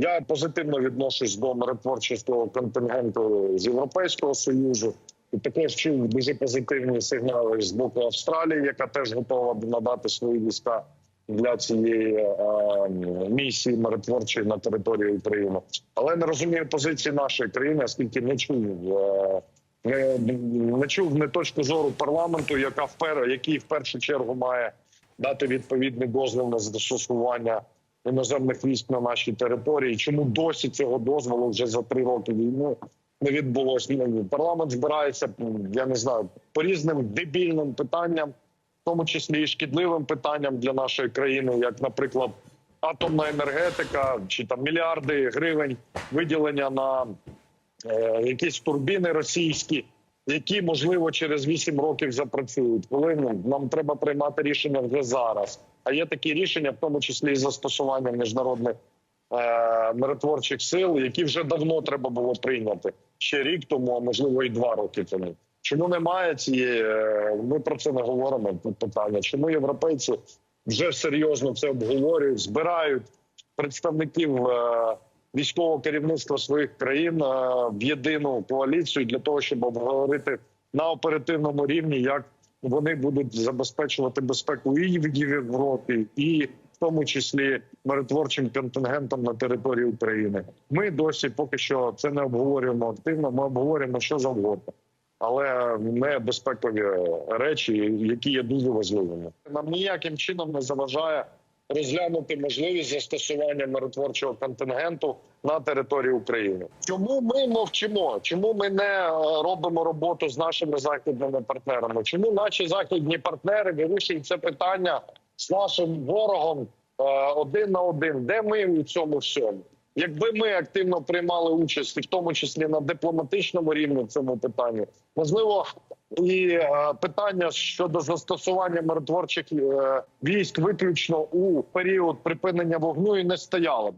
Я позитивно відношусь до миротворчого контингенту з Європейського союзу. І також чув дуже позитивні сигнали з боку Австралії, яка теж готова надати свої війська для цієї е, місії миротворчої на території України. Але не розумію позиції нашої країни, оскільки не чув. Е, не, не чув не точку зору парламенту, яка впер, який в першу чергу має дати відповідний дозвіл на застосування іноземних військ на нашій території. Чому досі цього дозволу вже за три роки війни не відбулося? Ну, Парламент збирається, я не знаю, по різним дебільним питанням, в тому числі і шкідливим питанням для нашої країни, як, наприклад, атомна енергетика чи там мільярди гривень виділення на е, якісь турбіни російські, які можливо через 8 років запрацюють. Коли нам треба приймати рішення вже зараз. А є такі рішення, в тому числі і застосування міжнародних е, миротворчих сил, які вже давно треба було прийняти ще рік тому, а можливо і два роки тому. Чому немає цієї? е, Ми про це не говоримо. Питання. Чому європейці вже серйозно це обговорюють, збирають представників е, військового керівництва своїх країн е, в єдину коаліцію для того, щоб обговорити на оперативному рівні, як вони будуть забезпечувати безпеку і в Європі, і в тому числі миротворчим контингентом на території України. Ми досі поки що це не обговорюємо активно. Ми обговорюємо що завгодно. Але не безпекові речі, які є дуже важливими. Нам ніяким чином не заважає розглянути можливість застосування миротворчого контингенту на території України. Чому ми мовчимо? Чому ми не е, робимо роботу з нашими західними партнерами? Чому наші західні партнери вирішують це питання з нашим ворогом е, один на один? Де ми у цьому всьому? Якби ми активно приймали участь, і в тому числі на дипломатичному рівні в цьому питанні, можливо, і е, питання щодо застосування миротворчих е, військ виключно у період припинення вогню і не стояло. б.